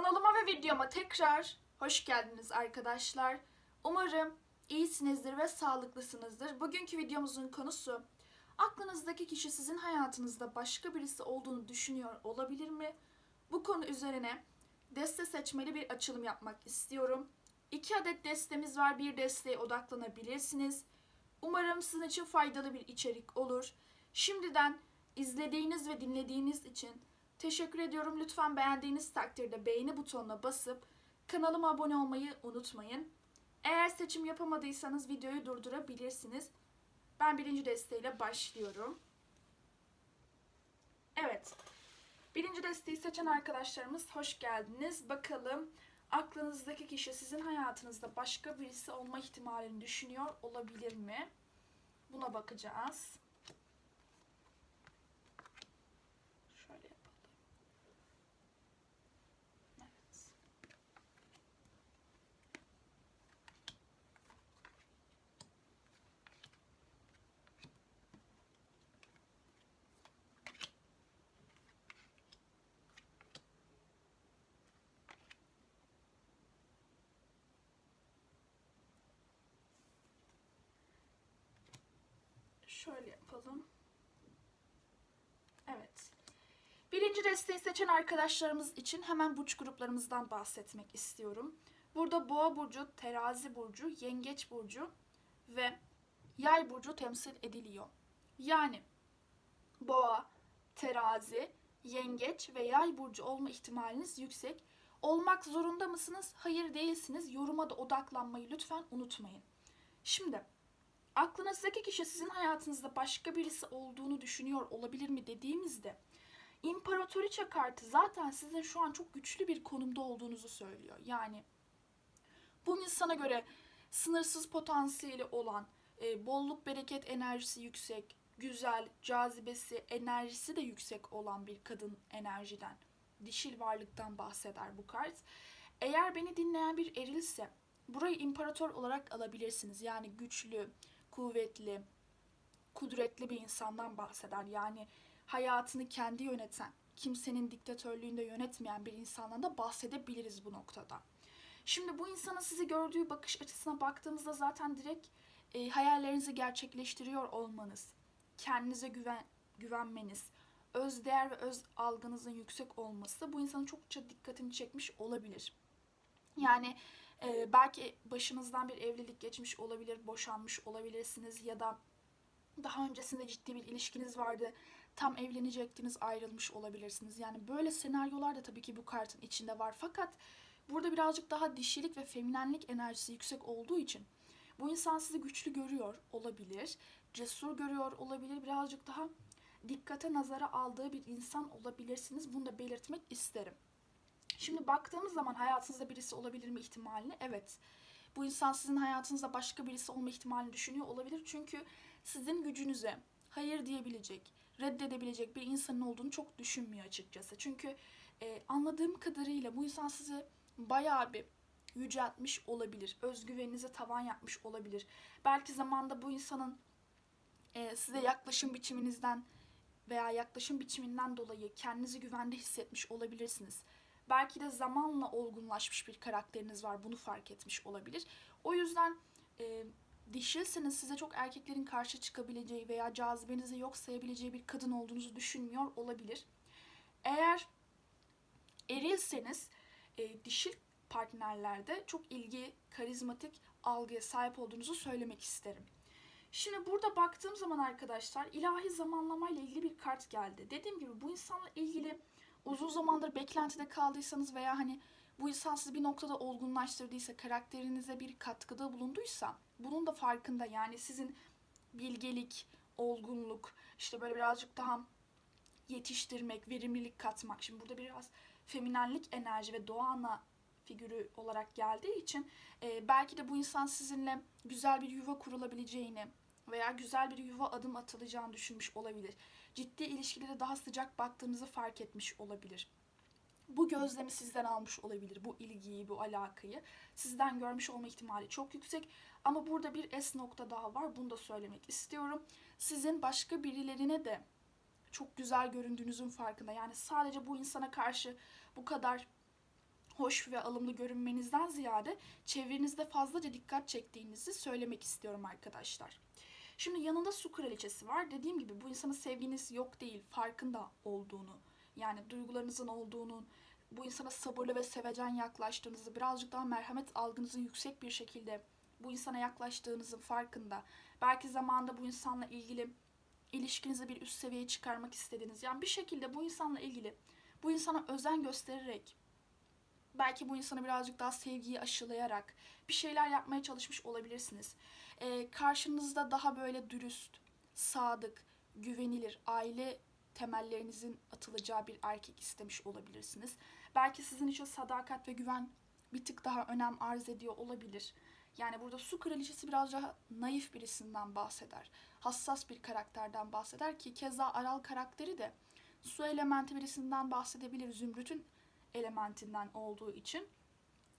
Kanalıma ve videoma tekrar hoş geldiniz arkadaşlar. Umarım iyisinizdir ve sağlıklısınızdır. Bugünkü videomuzun konusu aklınızdaki kişi sizin hayatınızda başka birisi olduğunu düşünüyor olabilir mi? Bu konu üzerine deste seçmeli bir açılım yapmak istiyorum. İki adet destemiz var. Bir desteğe odaklanabilirsiniz. Umarım sizin için faydalı bir içerik olur. Şimdiden izlediğiniz ve dinlediğiniz için teşekkür ediyorum. Lütfen beğendiğiniz takdirde beğeni butonuna basıp kanalıma abone olmayı unutmayın. Eğer seçim yapamadıysanız videoyu durdurabilirsiniz. Ben birinci desteğiyle başlıyorum. Evet. Birinci desteği seçen arkadaşlarımız hoş geldiniz. Bakalım aklınızdaki kişi sizin hayatınızda başka birisi olma ihtimalini düşünüyor olabilir mi? Buna bakacağız. Şöyle yapalım. Evet. Şöyle yapalım. Evet. Birinci desteği seçen arkadaşlarımız için hemen burç gruplarımızdan bahsetmek istiyorum. Burada Boğa burcu, Terazi burcu, Yengeç burcu ve Yay burcu temsil ediliyor. Yani Boğa, Terazi, Yengeç ve Yay burcu olma ihtimaliniz yüksek. Olmak zorunda mısınız? Hayır değilsiniz. Yoruma da odaklanmayı lütfen unutmayın. Şimdi aklınızdaki kişi sizin hayatınızda başka birisi olduğunu düşünüyor olabilir mi dediğimizde İmparatoriçe kartı zaten sizin şu an çok güçlü bir konumda olduğunuzu söylüyor. Yani bu insana göre sınırsız potansiyeli olan, e, bolluk bereket enerjisi yüksek, güzel, cazibesi, enerjisi de yüksek olan bir kadın enerjiden, dişil varlıktan bahseder bu kart. Eğer beni dinleyen bir erilse burayı imparator olarak alabilirsiniz. Yani güçlü, kuvvetli, kudretli bir insandan bahseder. Yani hayatını kendi yöneten, kimsenin diktatörlüğünde yönetmeyen bir insandan da bahsedebiliriz bu noktada. Şimdi bu insanın sizi gördüğü bakış açısına baktığımızda zaten direkt e, hayallerinizi gerçekleştiriyor olmanız, kendinize güven güvenmeniz, öz değer ve öz algınızın yüksek olması bu insanın çokça dikkatini çekmiş olabilir. Yani e, belki başınızdan bir evlilik geçmiş olabilir, boşanmış olabilirsiniz ya da daha öncesinde ciddi bir ilişkiniz vardı. Tam evlenecektiniz, ayrılmış olabilirsiniz. Yani böyle senaryolar da tabii ki bu kartın içinde var. Fakat burada birazcık daha dişilik ve feminenlik enerjisi yüksek olduğu için bu insan sizi güçlü görüyor olabilir, cesur görüyor olabilir, birazcık daha dikkate nazara aldığı bir insan olabilirsiniz. Bunu da belirtmek isterim. Şimdi baktığımız zaman hayatınızda birisi olabilir mi ihtimalini? Evet. Bu insan sizin hayatınızda başka birisi olma ihtimalini düşünüyor olabilir. Çünkü sizin gücünüze hayır diyebilecek, reddedebilecek bir insanın olduğunu çok düşünmüyor açıkçası. Çünkü e, anladığım kadarıyla bu insan sizi bayağı bir yüceltmiş olabilir. Özgüveninize tavan yapmış olabilir. Belki zamanda bu insanın e, size yaklaşım biçiminizden veya yaklaşım biçiminden dolayı kendinizi güvende hissetmiş olabilirsiniz. Belki de zamanla olgunlaşmış bir karakteriniz var. Bunu fark etmiş olabilir. O yüzden e, dişilseniz size çok erkeklerin karşı çıkabileceği veya cazibenizi yok sayabileceği bir kadın olduğunuzu düşünmüyor olabilir. Eğer erilseniz e, dişil partnerlerde çok ilgi, karizmatik algıya sahip olduğunuzu söylemek isterim. Şimdi burada baktığım zaman arkadaşlar ilahi zamanlamayla ilgili bir kart geldi. Dediğim gibi bu insanla ilgili uzun zamandır beklentide kaldıysanız veya hani bu insan sizi bir noktada olgunlaştırdıysa, karakterinize bir katkıda bulunduysa bunun da farkında. Yani sizin bilgelik, olgunluk, işte böyle birazcık daha yetiştirmek, verimlilik katmak. Şimdi burada biraz feminenlik enerji ve doğa ana figürü olarak geldiği için e, belki de bu insan sizinle güzel bir yuva kurulabileceğini veya güzel bir yuva adım atılacağını düşünmüş olabilir. Ciddi ilişkilere daha sıcak baktığınızı fark etmiş olabilir. Bu gözlemi sizden almış olabilir. Bu ilgiyi, bu alakayı sizden görmüş olma ihtimali çok yüksek. Ama burada bir es nokta daha var. Bunu da söylemek istiyorum. Sizin başka birilerine de çok güzel göründüğünüzün farkında. Yani sadece bu insana karşı bu kadar hoş ve alımlı görünmenizden ziyade çevrenizde fazlaca dikkat çektiğinizi söylemek istiyorum arkadaşlar. Şimdi yanında su kraliçesi var. Dediğim gibi bu insana sevginiz yok değil, farkında olduğunu, yani duygularınızın olduğunu, bu insana sabırlı ve sevecen yaklaştığınızı, birazcık daha merhamet algınızın yüksek bir şekilde bu insana yaklaştığınızın farkında. Belki zamanında bu insanla ilgili ilişkinizi bir üst seviyeye çıkarmak istediğiniz, yani bir şekilde bu insanla ilgili bu insana özen göstererek belki bu insana birazcık daha sevgiyi aşılayarak bir şeyler yapmaya çalışmış olabilirsiniz. Ee, karşınızda daha böyle dürüst, sadık, güvenilir, aile temellerinizin atılacağı bir erkek istemiş olabilirsiniz. Belki sizin için sadakat ve güven bir tık daha önem arz ediyor olabilir. Yani burada su kraliçesi biraz daha naif birisinden bahseder. Hassas bir karakterden bahseder ki keza Aral karakteri de su elementi birisinden bahsedebilir. Zümrüt'ün elementinden olduğu için.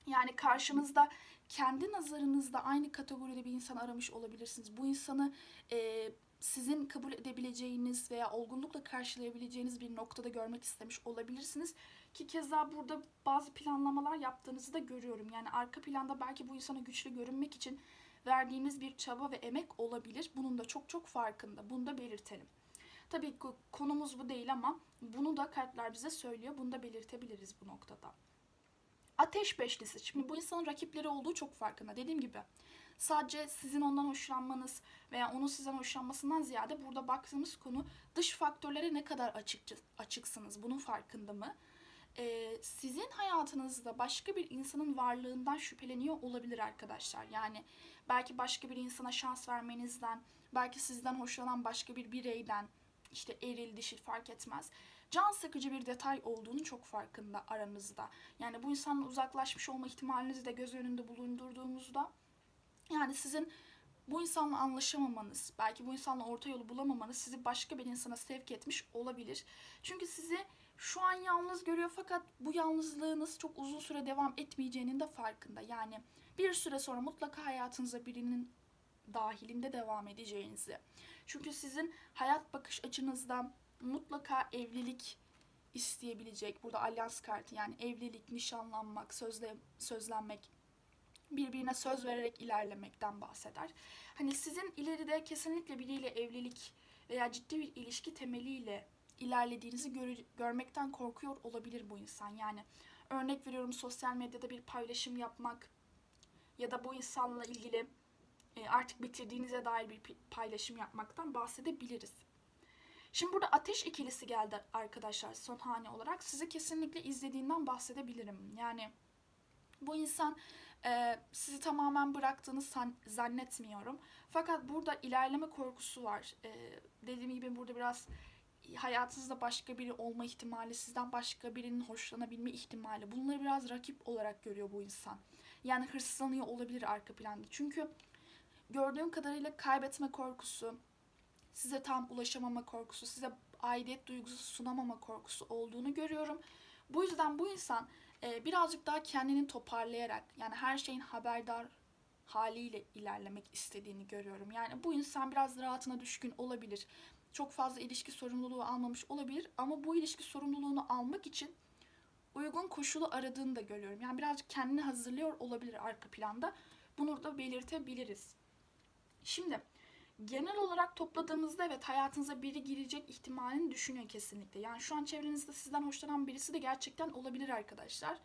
Yani karşınızda kendi nazarınızda aynı kategoride bir insan aramış olabilirsiniz. Bu insanı e, sizin kabul edebileceğiniz veya olgunlukla karşılayabileceğiniz bir noktada görmek istemiş olabilirsiniz. Ki keza burada bazı planlamalar yaptığınızı da görüyorum. Yani arka planda belki bu insana güçlü görünmek için verdiğiniz bir çaba ve emek olabilir. Bunun da çok çok farkında. Bunu da belirtelim. Tabii konumuz bu değil ama bunu da kartlar bize söylüyor. Bunu da belirtebiliriz bu noktada. Ateş beşlisi. Şimdi bu insanın rakipleri olduğu çok farkında. Dediğim gibi sadece sizin ondan hoşlanmanız veya onun sizden hoşlanmasından ziyade burada baktığımız konu dış faktörlere ne kadar açık, açıksınız. Bunun farkında mı? Ee, sizin hayatınızda başka bir insanın varlığından şüpheleniyor olabilir arkadaşlar. Yani belki başka bir insana şans vermenizden, belki sizden hoşlanan başka bir bireyden, işte eril dişil fark etmez. Can sıkıcı bir detay olduğunu çok farkında aranızda. Yani bu insanla uzaklaşmış olma ihtimalinizi de göz önünde bulundurduğumuzda yani sizin bu insanla anlaşamamanız, belki bu insanla orta yolu bulamamanız sizi başka bir insana sevk etmiş olabilir. Çünkü sizi şu an yalnız görüyor fakat bu yalnızlığınız çok uzun süre devam etmeyeceğinin de farkında. Yani bir süre sonra mutlaka hayatınıza birinin dahilinde devam edeceğinizi. Çünkü sizin hayat bakış açınızda mutlaka evlilik isteyebilecek. Burada alyans kartı yani evlilik, nişanlanmak, sözle, sözlenmek, birbirine söz vererek ilerlemekten bahseder. Hani sizin ileride kesinlikle biriyle evlilik veya ciddi bir ilişki temeliyle ilerlediğinizi gör, görmekten korkuyor olabilir bu insan. Yani örnek veriyorum sosyal medyada bir paylaşım yapmak ya da bu insanla ilgili e, artık bitirdiğinize dair bir paylaşım yapmaktan bahsedebiliriz. Şimdi burada ateş ikilisi geldi arkadaşlar son hane olarak. Sizi kesinlikle izlediğinden bahsedebilirim. Yani bu insan e, sizi tamamen bıraktığını san, zannetmiyorum. Fakat burada ilerleme korkusu var. E, dediğim gibi burada biraz hayatınızda başka biri olma ihtimali, sizden başka birinin hoşlanabilme ihtimali. Bunları biraz rakip olarak görüyor bu insan. Yani hırslanıyor olabilir arka planda. Çünkü gördüğüm kadarıyla kaybetme korkusu, size tam ulaşamama korkusu, size aidiyet duygusu sunamama korkusu olduğunu görüyorum. Bu yüzden bu insan e, birazcık daha kendini toparlayarak yani her şeyin haberdar haliyle ilerlemek istediğini görüyorum. Yani bu insan biraz rahatına düşkün olabilir. Çok fazla ilişki sorumluluğu almamış olabilir ama bu ilişki sorumluluğunu almak için uygun koşulu aradığını da görüyorum. Yani birazcık kendini hazırlıyor olabilir arka planda. Bunu da belirtebiliriz. Şimdi genel olarak topladığımızda evet hayatınıza biri girecek ihtimalini düşünüyor kesinlikle. Yani şu an çevrenizde sizden hoşlanan birisi de gerçekten olabilir arkadaşlar.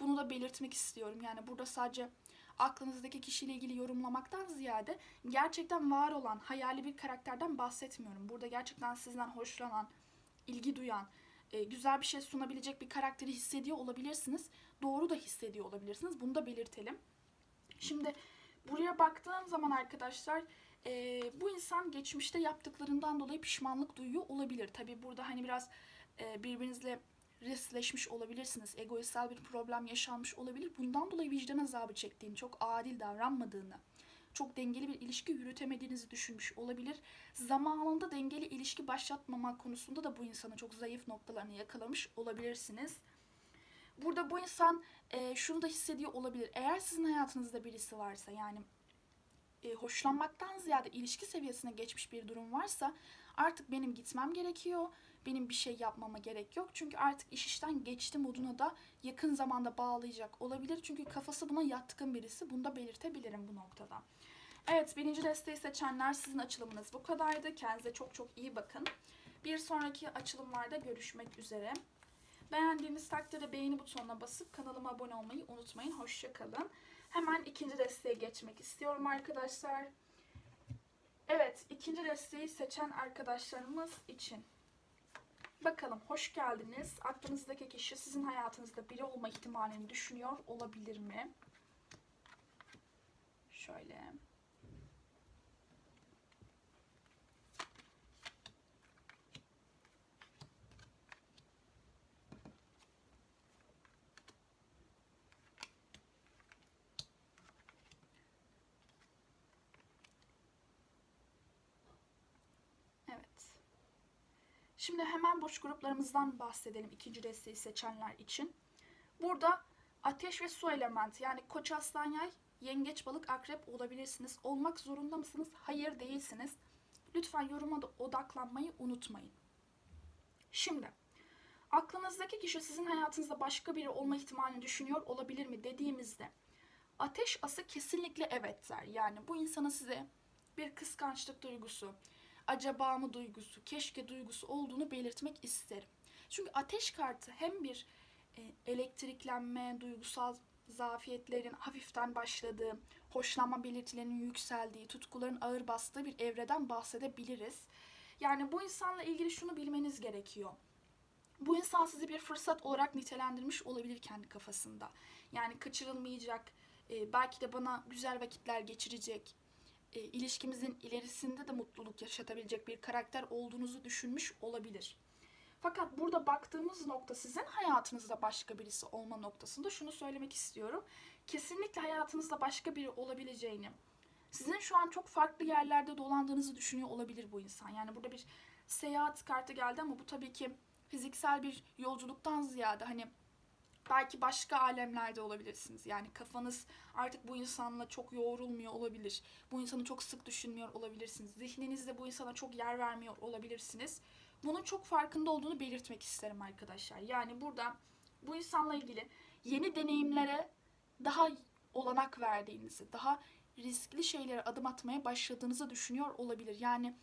Bunu da belirtmek istiyorum. Yani burada sadece aklınızdaki kişiyle ilgili yorumlamaktan ziyade gerçekten var olan hayali bir karakterden bahsetmiyorum. Burada gerçekten sizden hoşlanan, ilgi duyan, e, güzel bir şey sunabilecek bir karakteri hissediyor olabilirsiniz. Doğru da hissediyor olabilirsiniz. Bunu da belirtelim. Şimdi buraya baktığım zaman arkadaşlar e, bu insan geçmişte yaptıklarından dolayı pişmanlık duyuyor olabilir. Tabi burada hani biraz e, birbirinizle riskleşmiş olabilirsiniz. Egoistsel bir problem yaşanmış olabilir. Bundan dolayı vicdan azabı çektiğini, çok adil davranmadığını, çok dengeli bir ilişki yürütemediğinizi düşünmüş olabilir. Zamanında dengeli ilişki başlatmama konusunda da bu insanın çok zayıf noktalarını yakalamış olabilirsiniz. Burada bu insan e, şunu da hissediyor olabilir. Eğer sizin hayatınızda birisi varsa yani e, hoşlanmaktan ziyade ilişki seviyesine geçmiş bir durum varsa artık benim gitmem gerekiyor. benim bir şey yapmama gerek yok. Çünkü artık iş işten geçti moduna da yakın zamanda bağlayacak olabilir. Çünkü kafası buna yatkın birisi. Bunu da belirtebilirim bu noktada. Evet birinci desteği seçenler sizin açılımınız bu kadardı. Kendinize çok çok iyi bakın. Bir sonraki açılımlarda görüşmek üzere. Beğendiğiniz takdirde beğeni butonuna basıp kanalıma abone olmayı unutmayın. Hoşçakalın. Hemen ikinci desteğe geçmek istiyorum arkadaşlar. Evet, ikinci desteği seçen arkadaşlarımız için. Bakalım hoş geldiniz. Aklınızdaki kişi sizin hayatınızda biri olma ihtimalini düşünüyor olabilir mi? Şöyle. Evet. Şimdi hemen burç gruplarımızdan bahsedelim ikinci desteği seçenler için. Burada ateş ve su elementi yani koç aslan yay, yengeç balık akrep olabilirsiniz. Olmak zorunda mısınız? Hayır değilsiniz. Lütfen yoruma da odaklanmayı unutmayın. Şimdi aklınızdaki kişi sizin hayatınızda başka biri olma ihtimalini düşünüyor olabilir mi dediğimizde ateş ası kesinlikle evet der. Yani bu insanın size bir kıskançlık duygusu, acaba mı duygusu, keşke duygusu olduğunu belirtmek isterim. Çünkü ateş kartı hem bir e, elektriklenme, duygusal zafiyetlerin hafiften başladığı, hoşlanma belirtilerinin yükseldiği, tutkuların ağır bastığı bir evreden bahsedebiliriz. Yani bu insanla ilgili şunu bilmeniz gerekiyor. Bu insan sizi bir fırsat olarak nitelendirmiş olabilir kendi kafasında. Yani kaçırılmayacak, e, belki de bana güzel vakitler geçirecek, e, ilişkimizin ilerisinde de mutluluk yaşatabilecek bir karakter olduğunuzu düşünmüş olabilir. Fakat burada baktığımız nokta sizin hayatınızda başka birisi olma noktasında şunu söylemek istiyorum. Kesinlikle hayatınızda başka biri olabileceğini, sizin şu an çok farklı yerlerde dolandığınızı düşünüyor olabilir bu insan. Yani burada bir seyahat kartı geldi ama bu tabii ki fiziksel bir yolculuktan ziyade hani belki başka alemlerde olabilirsiniz. Yani kafanız artık bu insanla çok yoğrulmuyor olabilir. Bu insanı çok sık düşünmüyor olabilirsiniz. Zihninizde bu insana çok yer vermiyor olabilirsiniz. Bunun çok farkında olduğunu belirtmek isterim arkadaşlar. Yani burada bu insanla ilgili yeni deneyimlere daha olanak verdiğinizi, daha riskli şeylere adım atmaya başladığınızı düşünüyor olabilir. Yani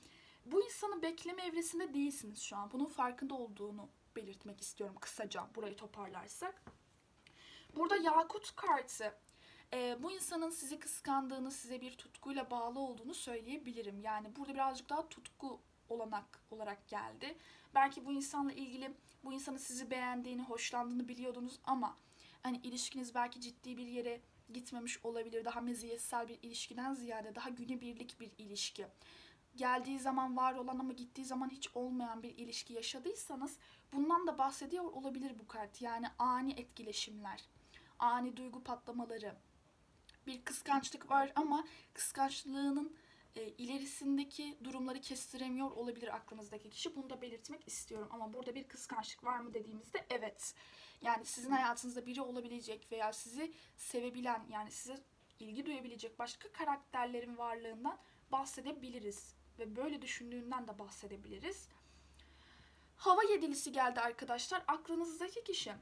bu insanı bekleme evresinde değilsiniz şu an. Bunun farkında olduğunu belirtmek istiyorum kısaca burayı toparlarsak. Burada Yakut kartı e, bu insanın sizi kıskandığını, size bir tutkuyla bağlı olduğunu söyleyebilirim. Yani burada birazcık daha tutku olanak olarak geldi. Belki bu insanla ilgili bu insanın sizi beğendiğini, hoşlandığını biliyordunuz ama hani ilişkiniz belki ciddi bir yere gitmemiş olabilir. Daha meziyetsel bir ilişkiden ziyade daha günübirlik bir ilişki. Geldiği zaman var olan ama gittiği zaman hiç olmayan bir ilişki yaşadıysanız bundan da bahsediyor olabilir bu kart. Yani ani etkileşimler, ani duygu patlamaları. Bir kıskançlık var ama kıskançlığının e, ilerisindeki durumları kestiremiyor olabilir aklınızdaki kişi. Bunu da belirtmek istiyorum. Ama burada bir kıskançlık var mı dediğimizde evet. Yani sizin hayatınızda biri olabilecek veya sizi sevebilen yani size ilgi duyabilecek başka karakterlerin varlığından bahsedebiliriz. Ve böyle düşündüğünden de bahsedebiliriz. Hava yedilisi geldi arkadaşlar. Aklınızdaki kişi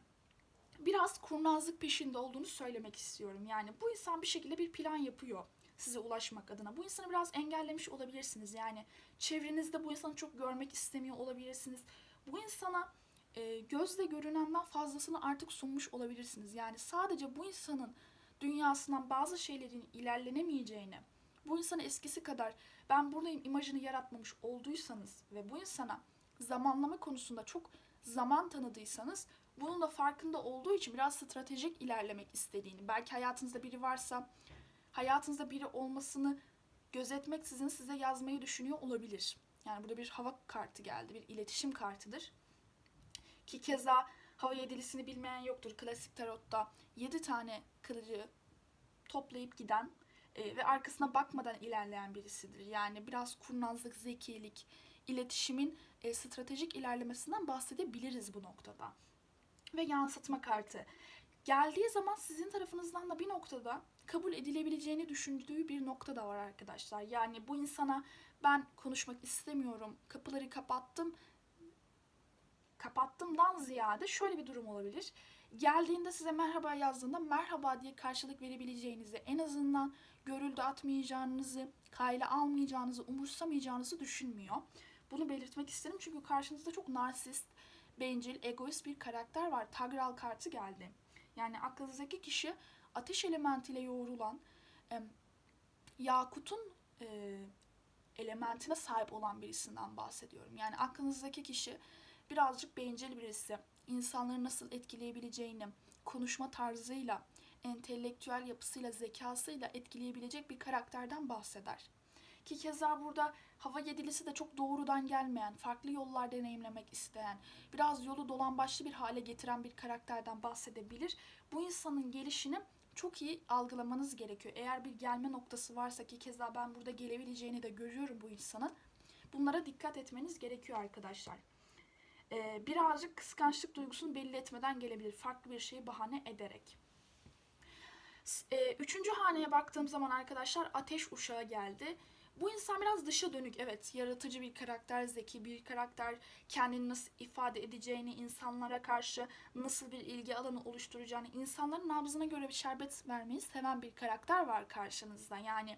biraz kurnazlık peşinde olduğunu söylemek istiyorum. Yani bu insan bir şekilde bir plan yapıyor size ulaşmak adına. Bu insanı biraz engellemiş olabilirsiniz. Yani çevrenizde bu insanı çok görmek istemiyor olabilirsiniz. Bu insana e, gözle görünenden fazlasını artık sunmuş olabilirsiniz. Yani sadece bu insanın dünyasından bazı şeylerin ilerlenemeyeceğini, bu insanı eskisi kadar ben buradayım imajını yaratmamış olduysanız ve bu insana zamanlama konusunda çok zaman tanıdıysanız bunun da farkında olduğu için biraz stratejik ilerlemek istediğini, belki hayatınızda biri varsa hayatınızda biri olmasını gözetmeksizin size yazmayı düşünüyor olabilir. Yani burada bir hava kartı geldi, bir iletişim kartıdır. Ki keza hava yedilisini bilmeyen yoktur. Klasik tarotta 7 tane kılıcı toplayıp giden e, ve arkasına bakmadan ilerleyen birisidir. Yani biraz kurnazlık, zekilik, iletişimin e, stratejik ilerlemesinden bahsedebiliriz bu noktada. Ve yansıtma kartı. Geldiği zaman sizin tarafınızdan da bir noktada kabul edilebileceğini düşündüğü bir nokta da var arkadaşlar. Yani bu insana ben konuşmak istemiyorum, kapıları kapattım kapattımdan ziyade şöyle bir durum olabilir. Geldiğinde size merhaba yazdığında merhaba diye karşılık verebileceğinizi, en azından görüldü atmayacağınızı, kayla almayacağınızı, umursamayacağınızı düşünmüyor. Bunu belirtmek isterim çünkü karşınızda çok narsist, bencil, egoist bir karakter var. Tagral kartı geldi. Yani aklınızdaki kişi ateş elementiyle yoğrulan, em, Yakut'un e, elementine sahip olan birisinden bahsediyorum. Yani aklınızdaki kişi birazcık bencil birisi. İnsanları nasıl etkileyebileceğini, konuşma tarzıyla, entelektüel yapısıyla, zekasıyla etkileyebilecek bir karakterden bahseder. Ki keza burada hava yedilisi de çok doğrudan gelmeyen, farklı yollar deneyimlemek isteyen, biraz yolu dolambaçlı bir hale getiren bir karakterden bahsedebilir. Bu insanın gelişini çok iyi algılamanız gerekiyor. Eğer bir gelme noktası varsa ki keza ben burada gelebileceğini de görüyorum bu insanın. Bunlara dikkat etmeniz gerekiyor arkadaşlar. Ee, birazcık kıskançlık duygusunu belli etmeden gelebilir. Farklı bir şeyi bahane ederek. S- e, üçüncü haneye baktığım zaman arkadaşlar ateş uşağı geldi. Bu insan biraz dışa dönük. Evet yaratıcı bir karakter, zeki bir karakter. Kendini nasıl ifade edeceğini, insanlara karşı nasıl bir ilgi alanı oluşturacağını, insanların nabzına göre bir şerbet vermeyi seven bir karakter var karşınızda. Yani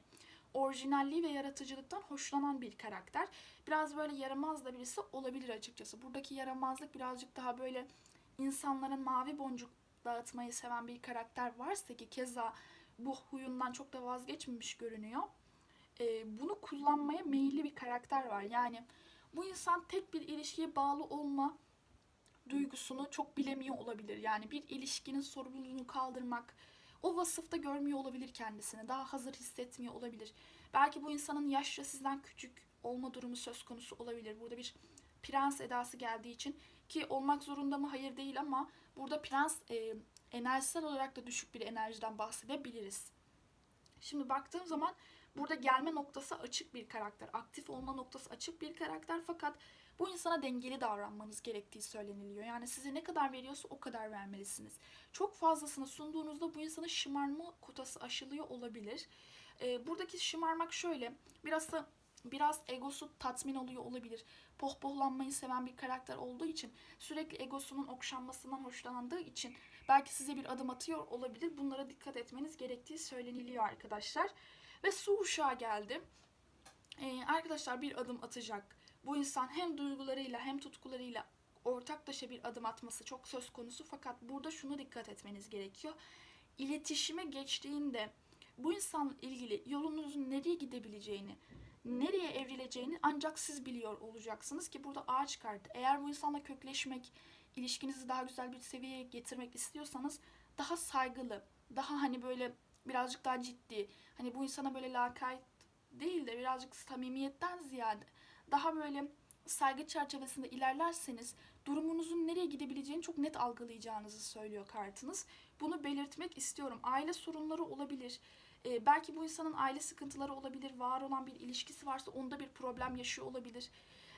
orijinalliği ve yaratıcılıktan hoşlanan bir karakter. Biraz böyle yaramaz da birisi olabilir açıkçası. Buradaki yaramazlık birazcık daha böyle insanların mavi boncuk dağıtmayı seven bir karakter varsa ki keza bu huyundan çok da vazgeçmemiş görünüyor. Ee, bunu kullanmaya meyilli bir karakter var. Yani bu insan tek bir ilişkiye bağlı olma duygusunu çok bilemiyor olabilir. Yani bir ilişkinin sorumluluğunu kaldırmak, o vasıfta görmüyor olabilir kendisini. Daha hazır hissetmiyor olabilir. Belki bu insanın yaşça sizden küçük olma durumu söz konusu olabilir. Burada bir prens edası geldiği için ki olmak zorunda mı? Hayır değil ama burada prens e, enerjisel olarak da düşük bir enerjiden bahsedebiliriz. Şimdi baktığım zaman burada gelme noktası açık bir karakter. Aktif olma noktası açık bir karakter fakat bu insana dengeli davranmanız gerektiği söyleniliyor. Yani size ne kadar veriyorsa o kadar vermelisiniz. Çok fazlasını sunduğunuzda bu insanın şımarma kotası aşılıyor olabilir. Ee, buradaki şımarmak şöyle. Biraz da biraz egosu tatmin oluyor olabilir. Pohpohlanmayı seven bir karakter olduğu için sürekli egosunun okşanmasından hoşlandığı için belki size bir adım atıyor olabilir. Bunlara dikkat etmeniz gerektiği söyleniliyor arkadaşlar. Ve su uşağı geldi. Ee, arkadaşlar bir adım atacak. Bu insan hem duygularıyla hem tutkularıyla ortaklaşa bir adım atması çok söz konusu. Fakat burada şuna dikkat etmeniz gerekiyor. İletişime geçtiğinde bu insanla ilgili yolunuzun nereye gidebileceğini, nereye evrileceğini ancak siz biliyor olacaksınız ki burada ağaç kartı. Eğer bu insanla kökleşmek, ilişkinizi daha güzel bir seviyeye getirmek istiyorsanız daha saygılı, daha hani böyle birazcık daha ciddi, hani bu insana böyle lakayt değil de birazcık samimiyetten ziyade daha böyle saygı çerçevesinde ilerlerseniz durumunuzun nereye gidebileceğini çok net algılayacağınızı söylüyor kartınız. Bunu belirtmek istiyorum. Aile sorunları olabilir. Ee, belki bu insanın aile sıkıntıları olabilir. Var olan bir ilişkisi varsa onda bir problem yaşıyor olabilir.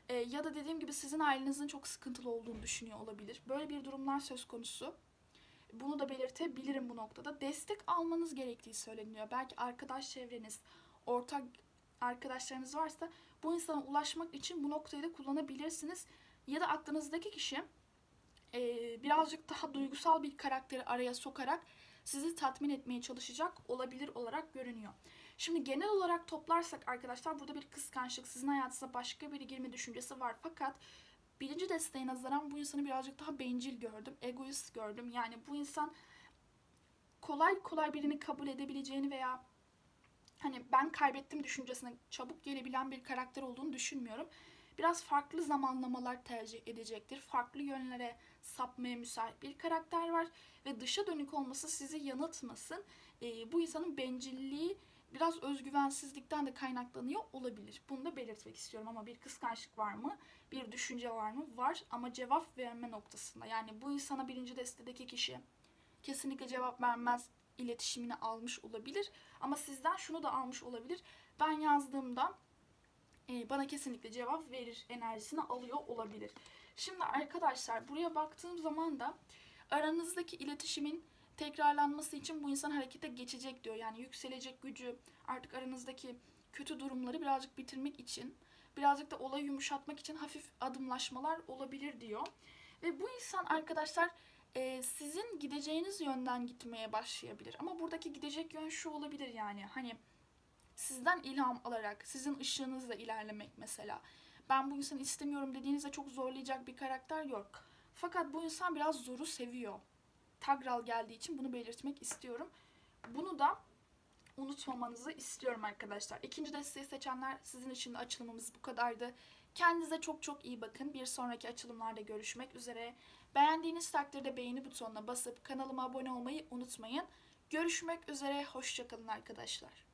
Ee, ya da dediğim gibi sizin ailenizin çok sıkıntılı olduğunu düşünüyor olabilir. Böyle bir durumlar söz konusu. Bunu da belirtebilirim bu noktada. Destek almanız gerektiği söyleniyor. Belki arkadaş çevreniz, ortak arkadaşlarınız varsa bu insana ulaşmak için bu noktayı da kullanabilirsiniz. Ya da aklınızdaki kişi e, birazcık daha duygusal bir karakteri araya sokarak sizi tatmin etmeye çalışacak olabilir olarak görünüyor. Şimdi genel olarak toplarsak arkadaşlar burada bir kıskançlık, sizin hayatınıza başka biri girme düşüncesi var. Fakat birinci desteğe nazaran bu insanı birazcık daha bencil gördüm, egoist gördüm. Yani bu insan kolay kolay birini kabul edebileceğini veya hani ben kaybettim düşüncesine çabuk gelebilen bir karakter olduğunu düşünmüyorum. Biraz farklı zamanlamalar tercih edecektir. Farklı yönlere sapmaya müsait bir karakter var ve dışa dönük olması sizi yanıltmasın. Ee, bu insanın bencilliği biraz özgüvensizlikten de kaynaklanıyor olabilir. Bunu da belirtmek istiyorum ama bir kıskançlık var mı? Bir düşünce var mı? Var ama cevap verme noktasında. Yani bu insana birinci destedeki kişi kesinlikle cevap vermez iletişimini almış olabilir. Ama sizden şunu da almış olabilir. Ben yazdığımda e, bana kesinlikle cevap verir enerjisini alıyor olabilir. Şimdi arkadaşlar buraya baktığım zaman da aranızdaki iletişimin tekrarlanması için bu insan harekete geçecek diyor. Yani yükselecek gücü artık aranızdaki kötü durumları birazcık bitirmek için birazcık da olayı yumuşatmak için hafif adımlaşmalar olabilir diyor. Ve bu insan arkadaşlar e, sizin gideceğiniz yönden gitmeye başlayabilir. Ama buradaki gidecek yön şu olabilir yani hani sizden ilham alarak, sizin ışığınızla ilerlemek mesela. Ben bu insanı istemiyorum dediğinizde çok zorlayacak bir karakter yok. Fakat bu insan biraz zoru seviyor. Tagral geldiği için bunu belirtmek istiyorum. Bunu da unutmamanızı istiyorum arkadaşlar. İkinci desteği seçenler sizin için de açılımımız bu kadardı. Kendinize çok çok iyi bakın. Bir sonraki açılımlarda görüşmek üzere. Beğendiğiniz takdirde beğeni butonuna basıp kanalıma abone olmayı unutmayın. Görüşmek üzere. Hoşçakalın arkadaşlar.